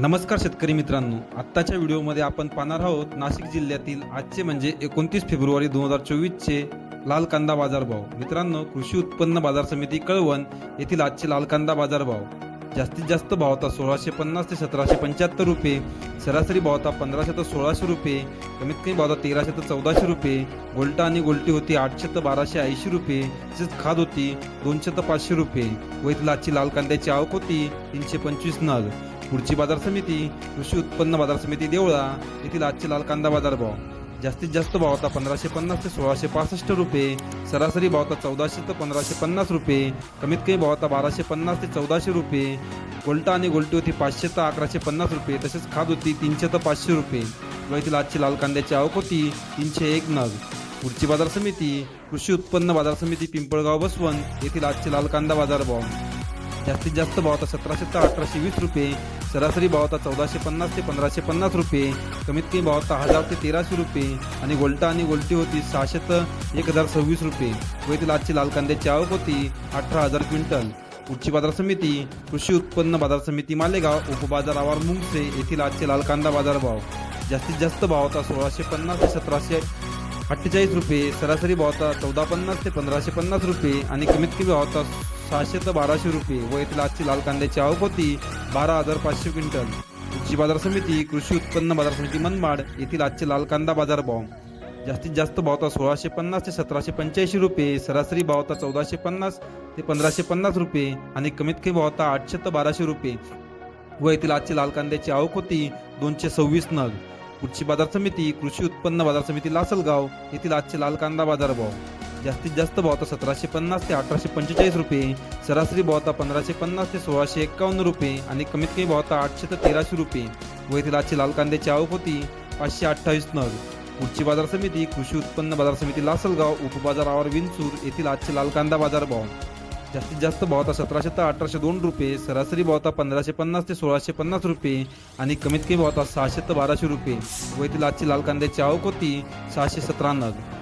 नमस्कार शेतकरी मित्रांनो. आत्ताच्या व्हिडिओमध्ये आपण पाहणार आहोत नाशिक जिल्ह्यातील आजचे म्हणजे एकोणतीस फेब्रुवारी दोन हजार चोवीसचे लाल कांदा बाजारभाव. मित्रांनो कृषी उत्पन्न बाजार समिती कळवण येथील आजचे लाल कांदा बाजारभाव. जास्तीत जास्त भावता सोळाशे पन्नास ते सतराशे पंच्याहत्तर रुपये सरासरी भावता पंधराशे तर सोळाशे रुपये कमीत कमी भावता तेराशे तर चौदाशे रुपये गोल्टा आणि गोल्टी होती आठशे तर बाराशे ऐंशी रुपये तसेच खाद होती दोनशे तर पाचशे रुपये. व इथला आजची लाल कांद्याची आवक होती तीनशे पंचवीस नग. पुढची बाजार समिती कृषी उत्पन्न बाजार समिती देवळा येथील आजचे लाल कांदा बाजार भाव. जास्तीत जास्त भाव आता पंधराशे पन्नास ते सोळाशे पासष्ट रुपये. सरासरी भाव आता चौदाशे ते पंधराशे पन्नास रुपये. कमीत कमी भाव आता बाराशे पन्नास ते चौदाशे रुपये. गोल्टा आणि गोल्टी होती पाचशे ते अकराशे पन्नास रुपये. तसेच खाद होती तीनशे ते पाचशे रुपये. व येथील आजची लाल कांद्याची आवक होती तीनशे एक नग. पुढची बाजार समिती कृषी उत्पन्न बाजार समिती पिंपळगाव बसवण. येथील आजचे लाल कांदा बाजार भाव. जास्तीत जास्त भाव होता सतराशे ते अठराशे वीस रुपये सरासरी भाव होता चौदाशे पन्नास ते पंधराशे पन्नास रुपये कमीत कमी भाव होता हजार ते तेराशे रुपये आणि गोल्टा आणि गोल्टी होती सहाशे तर एक हजार सव्वीस रुपये. व येथील आजची लाल कांद्याची आवक होती अठरा हजार क्विंटल. पुढची बाजार समिती कृषी उत्पन्न बाजार समिती मालेगाव उपबाजार आवार मुंगसे येथील आजचे लाल कांदा बाजार भाव जास्तीत जास्त भाव होता सोळाशे पन्नास ते सतराशे अठ्ठेचाळीस रुपये सरासरी भाव होता चौदा पन्नास ते पंधराशे पन्नास रुपये आणि कमीत कमी भाव होता सहाशे ते बाराशे रुपये व येथील आजची लाल कांद्याची आवक होती बारा हजार पाचशे क्विंटल. कृषी बाजार समिती कृषी उत्पन्न बाजार समिती मनमाड येथील आजचे लाल कांदा बाजार भाव. जास्तीत जास्त भावता सोळाशे पन्नास ते सतराशे पंच्याऐंशी रुपये सरासरी भावता चौदाशे पन्नास ते पंधराशे पन्नास रुपये आणि कमीत कमी भावता आठशे ते बाराशे रुपये. व येथील आजची लाल कांद्याची आवक होती दोनशे सव्वीस नग. कृषी बाजार समिती कृषी उत्पन्न बाजार समिती लासलगाव येथील आजचे लाल कांदा बाजार भाव. जास्तीत जास्त भावता सतराशे पन्नास ते अठराशे पंचेचाळीस रुपये. सरासरी भावता पंधराशे पन्नास ते सोळाशे एक्कावन्न रुपये आणि कमीत कमी भावता आठशे ते तेराशे रुपये. व येथील आजची लाल कांद्याची आवक होती पाचशे अठ्ठावीस नग. पुढची बाजार समिती कृषी उत्पन्न बाजार समिती लासलगाव उपबाजार आवार विंचूर येथील आजचे लाल कांदा बाजार भाव. जास्तीत जास्त भावता सतराशे ते अठराशे दोन रुपये सरासरी भाव पंधराशे पन्नास ते सोळाशे पन्नास रुपये आणि कमीत कमी भावता सहाशे ते बाराशे रुपये. व येथील आजची लाल कांद्याची आवक होती सहाशे सतरा नग.